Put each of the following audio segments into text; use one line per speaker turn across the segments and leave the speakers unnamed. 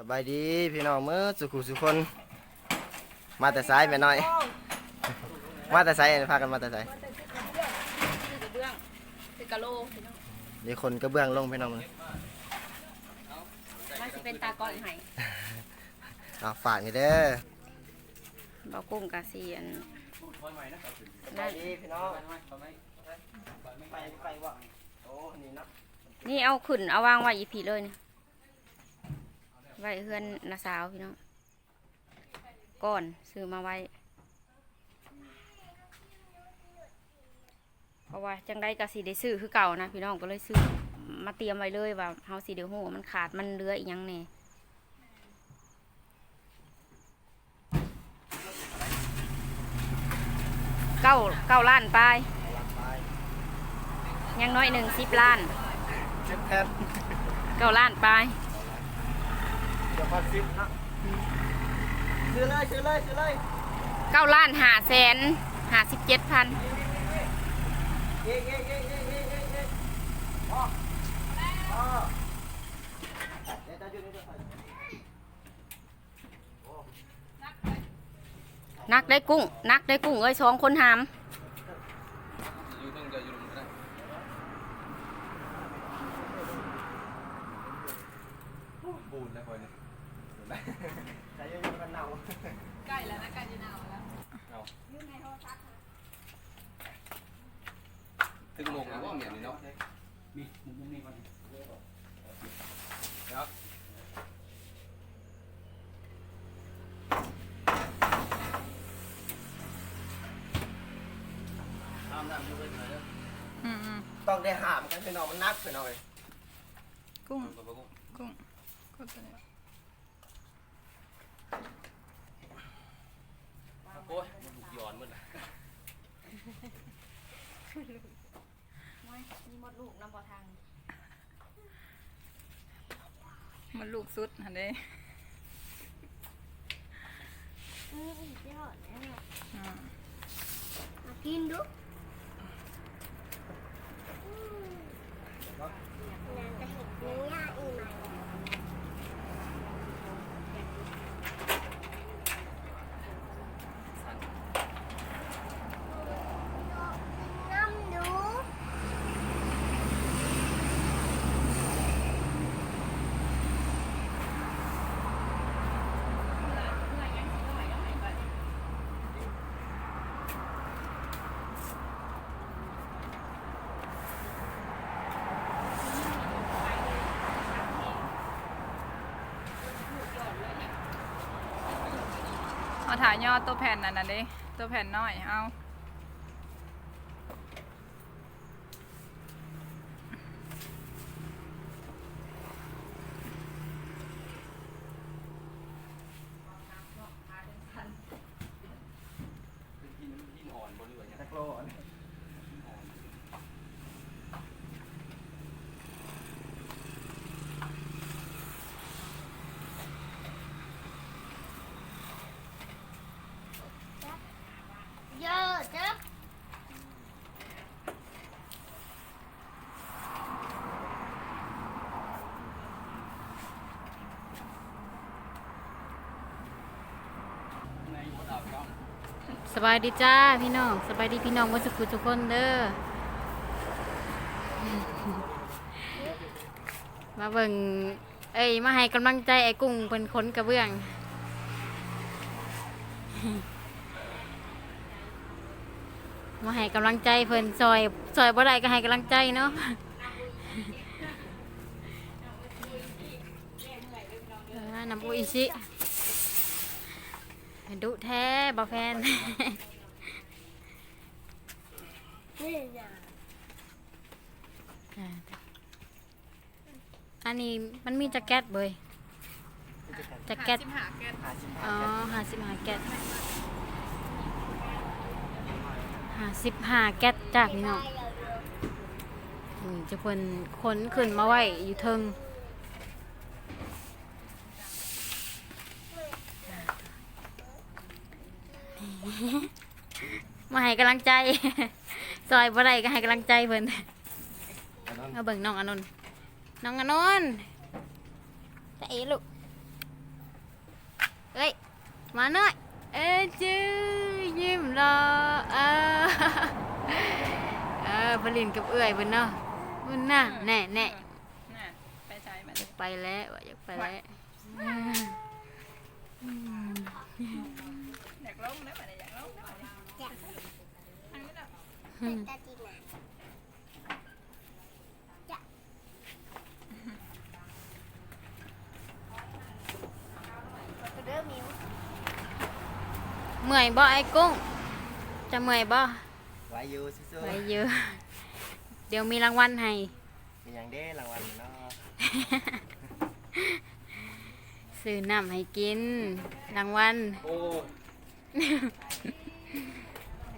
สบายดีพี่น้องเมื่อสุขุสุคน มาแต่ซ้ายไปหน่อย มาแต่ซ้ายพากันมาแต่ซ้าย
คือกระเบื้องคือกระโลพี่น้อง
มีคนกระเบื้องลงพี่น้องมึง
มันสิเป็นตากล้องให้
เอาฝากนี่เด้อ
เบากุ้งกะเซียน
สบายดีพี่น้องไปไปวะโอ้นี่เนาะ
นี่เอาขึ้นเอาวางไว้อีพีเลยนี่ ไว้เฮือนนาสาวพี่น้องก่อนซื้อมาไว้เพราะว่าจังได้กะสีได้ซื้อคือเก่านะพี่น้องก็เลยซื้อมาเตรียมไว้เลยว่าเฮาสีเดียวหัวามันขาดมันเหลืออีกยังแน่เก้าเก้าล้านไป
ไป
ยังน้อยหนึ่งสิบล้าน
เจ็บแทน
เก้าล้านไป
เดี๋ยวพอซิปเนาะซื้อเลยซื้อเลยซื้อเลย
เก้าล้านหาแสนหาสิบเจ็ดพัน
เย้เย้เย้เย้เย้เย้เย้อ๋ออ๋อเดี๋ยวจะยืนนี่เดี๋ยวไป
นักได้กุ้ง นักได้กุ้งเอ้ยสองคนหาม
อยู่ต้อ งจะอยู่ตรงนั้นบูดแล้วคอยนี่
ใจเย็นๆกันหนาว
ถึงโมงแล้วว่าเหมียนนี่เนาะมีมุมนี้ก่อนครับ
ตามน้ำดูไปหน่อยเด้อ
อืมอืม
ต้องได้หามกันพี่น้องมันนักพี่น้องเลย
กุ้ง
ตัวกุ้ง
กุ้งก็ตัวนี้
โอ้ยมันถูกย้อนหมดเลย
มีมดลูกน้ำบ่อทาง
มันลูกสุดหันเด้
มีอีกยอดนะเนี่ย
อืม
มากินดูนางจะเห็นเนื้ออีไหมน้ำดู
เอาถ่ายยอดตัวแผ่นนั่นน่ะดิตัวแผ่นน้อยเอา
เป็นหินหินอ่อนบนเรือเนี่ย
ตะโกน
เยอะจัง
ในวัดอ่าวก้อง
สบายดีจ้าพี่น้องสบายดีพี่น้องวันสุขุทุกคนเด้อมาเบิ่งเอ้ยมาให้กำลังใจไอ้กุ้งเป็นคนกระเบื้องมาให้กำลังใจเพิ่นซอยซอยบ่ได้ก็ให้กำลังใจเนาะน้ำอุอิชิ ดุแท้บ่แฟน
นี่นะ
อันนี้มันมีแจ็คเก็ตเบยแจ็คเก็ต
สิบหาแก้
หาสิบ
อ๋
ห้า
อห้าสิบห้าแก๊สห้าสิบห้าแก๊สจ้าพี่น้องอืมจะเพิ่นขนขึ้นมาไว้อยู่เทิง มาให้กำลังใจ ซอยบ่ได้ก็ให้กำลังใจเพิ่น
อันนั้น
เอาเบิ่งน้องอนนท์น้องอนนท์จะเอ๋ลูกมาหน่อย เอ้ยจื้อยิ้มรอเออเออผลินกับเอื่อยเบนเนาะมึนน่ะแน่แน่
น่ะไปใช้มัน
อยากไปแล้วว่ะอยากไปแล้ว
อยากล้มนะมันอยากล้มนะ
อยาก
อืม
เป็นตาจีน่ะเริ่มมิว
เมื่อยบ่ไอ้กุ้งจะเมื่อยบ่
ไว้อยู่สู้
ไปเยอะเดี๋ยวมีรางวัลให้
ๆมีอย่างเด้รางวัลเนาะ
ซื้อน้ำให้กินรางวัล
โอ้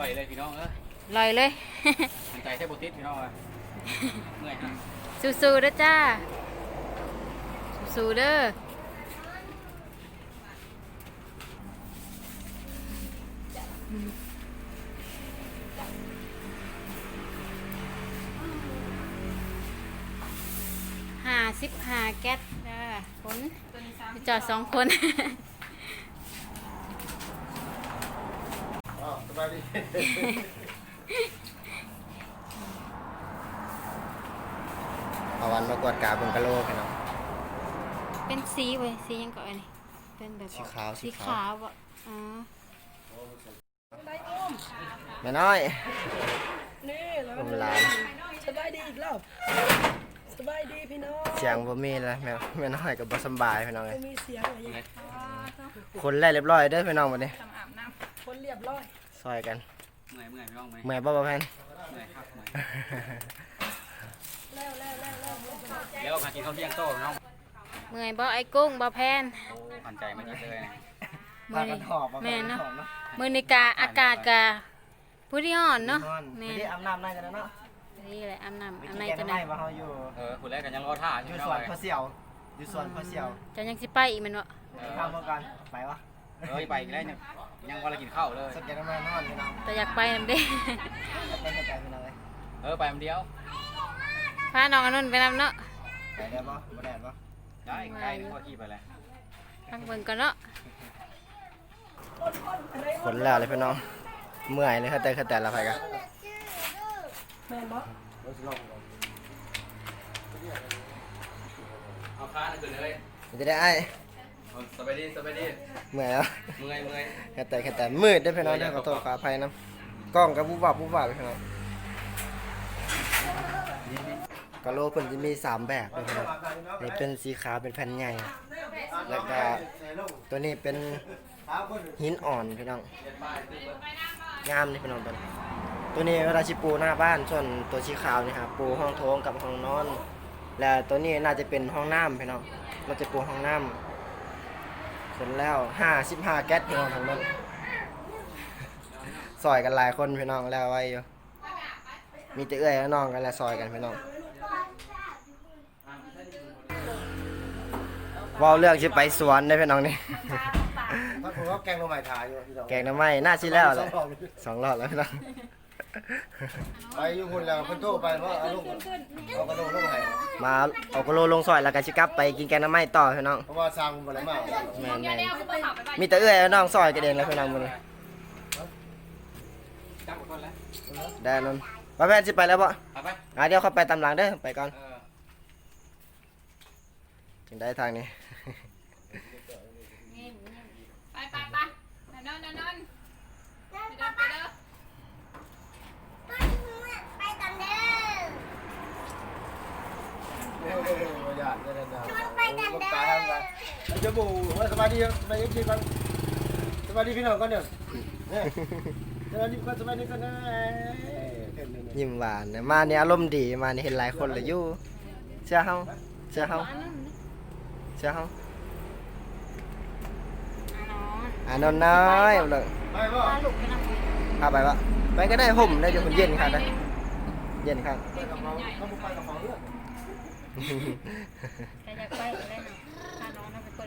ลอยเลยพี่น้องเออ
ลอยเลย
มันใจแทบบ่ติดพี่น้องเอ้ยเมื่อยฮะ
สู้ๆเด้อจ้า สู้ๆเด้อห้าสิบห้าแก๊สเด้อคน
ตัวนี้ซ้ำ
จอดสองคน
อ๋อ สบายดีเอาวันมากวดกาบนกะโหลกกันเนาะ
เป็นสีเว้ยสีหยังก่อนอันนี้เป็นแบบ
สีขาวสี
สี
ขาว
ขาวอะอ๋อ
แม่น้อย
นี่แล้ว
ผมหลาน
สบายดีอีกแล้วสบายดีพี่น้อง
เสียงบ่มีแล้วแม่แม่น้อยก็บ่สำบายพี่น้องเอ้ย
มีเสียงอะไรอย่างเงี้ย
คนแรกเรียบร้อยเด้อพี่น้องบัดนี้
ทำอาบน้
คนเรียบร้อย
ซอยกัน
เมื่อยเมื่อยพี่น้องเมื่อย
เมื่อยบ่บ่แพน
เมื่อยครับเมื่อยแล้วพากินข้าวเที่ยงโต้พี่น้อง
เมื่อยบ่ไอ้กุ้งบ่แพน
โอ้ผ่านใจมาจิตเลยนะ
มือ
กั
นี้
นหอบ
แม่นเนาะ
หอบเนาะ
มือนี้กาอากาศกาผู้ที่ห่อนเนาะ
นอน
แม่
ไม่ได้อาบน้ำในกันแล้วเนาะ
นี่แหละอาบน้ำ
ไป
อาบ
กิน
ใน
แกง
กัน
น้ำ
นะ
ไม้มาเฮาอยู่
เออคุณแรกกันยังรอท่าอ
อยู่ยู่
พี่น้
ส
อง
วน
เลย
พ่อเสี่ยวอยู่สวนพ่อเสี่ยว
จะยังสิไปอีกแมันวะ
เออ
ข้ามเมื่อก่อนไปวะ
เอ้ยไปอีกแล้วยังยังวันละกินข้าวเลย
สแกนน้ำมันนอนพี่น้อง
แต่อยากไปนำเด้
ไปกันไปพี่น้องเลย
เออไปมันเดียว
พาน้องอนนุนไปนำเนาะ
ไปได้ปะบ่ได้ปะ
ได้ใกล้นึกว่าขี่ไปเลย
พักเบิ่งก่อนเนาะ
คนแล้วเลยพี่น้อง เมื่อยเลยครับแต่แต่ละไปกัน
แม่นบ่
เอาค้านั่นคือเลย
มันจะได้ไอ้
สบาย ดีสบายดี
เมื่อยแล้ว
เมื่อยเมื่อย
แค่แต่แค่แต่มืดได้อพี่น้องเด้อขอโทษขออภัยนะกล้องกับบุบวับบุบวับเลยพี่น้องกะโหลเพิ่นจะมีสามแบบเลยพี่น้องนี่เป็นสีขาวเป็นแผ่นใหญ่ แล้วก็ตัวนี้เป็นหินอ่อนพี่น้องงามนี่พี่น้องตัวนี้ตัวนี้เวลาชิปูหน้าบ้านส่วนตัวสีขาวนี่ครับปูห้องโถงกับห้องนอน และตัวนี้น่าจะเป็นห้องน้ำพี่น้องเราจะปูห้องน้ำเสร็จแล้วห้าสิบห้าแก๊สพี่น้องทางนั้นซอยกันหลายคนพี่น้องแล้วไว้อยู่มีแต่เอื้อยและน้องกันแล้วซอยกันพี่น้องเว่าเรื่องจะไปสวนได้อพี่น้องนี่
ถ้าผมว่าแกงโนใหม่ทายอยู่พี่น้อง
แกงน้ำไม้น่าชิแล้วเลยสองรอบแล้วพี่น้อง
ไปอยู่คนแล้วเพิ่นโทรไปว่าเอาลูกเอากระโดดลงให้
มาเอากะโลลงซอยแล้วก็ชิกลับไปกินแกงน้ำไม้ต่อพี่น้อง
เพราะว่าสร้างบ่ได้มา
แม่นแม่นมีแต่เอื้อยและน้องซอยกันเองแล้วพี่น้องมื้อนี้
จับหมดคนแล้ว
ได้นนป้าแพนสิไปแล้วบ่
ไปไป
อะเดี๋ยวเขาไปตามหลังเด้อไปก่อน
เออ
ถึงได้ทางนี้ำ
ไปไปไปนอนนอนนอนไปเด้อไปเด้อ
ไปกันเด้อ
เอ้ยบ่อยากได้แล้วนะ
ชวนไปกัน
ลูก
เด้
ตาทำไป
อ
จะบูว่าสบายดีมายังกินกันสบายดีพี่น้องก่อนเด้อเนี่ยสบายดีก่อนสบายดีก่อนนะเอ้ยเห็นเลย
ยิ้มหวานนะมาเนี่ยอารมณ์ดีมานี่เห็นหลายคนเลยอยู่เชื่อเฮาเชื่อเฮาเชื่อเฮา
อะน้อง
อ่านนน้อยเอาเลย
ไปบ่
พาลูกไปนำ
พาไปวะไปก็ได้ห่มได้เดี๋ยวมันเย็นครับนะเย็นครับ
ไปกับเขาเขาบ่ไปกับเขาเด้อ
แต่อยากไปก็ได้เนาะพาน้องนะไ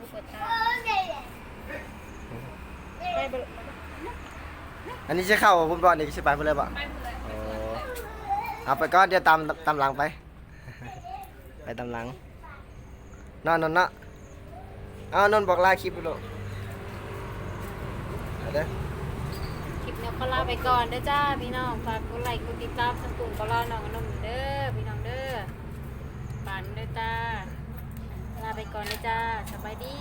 อ
เค
ไปเบิ่ง
อันนี้จะเข้าพุ่นบอลนี่จะไปพุ่นเลยบ่
ไปหมดเลย
โอ้เอาไปก่อนเดี๋ยวตามตามหลังไป ไปตามหลังนอนนอนเนาะเอานนบอกลาคลิปไปลูกเอาเด้อ
คลิปนี้ก็ลาไปก่อนเด้อจ้าพี่น้องฝากกดไลค์กดติดตามสังกุ่มก็รอน้องอนมเด้อพี่น้องเด้อปานเด้อจ้า ลาไปก่อนเด้อจ้าสบายดี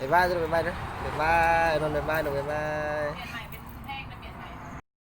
บ๊ายบายเด้อบ๊ายบายเด้อบ๊ายบายนอนบ๊ายบายนอนบ๊ายบาย
เปลี่ยนใหม่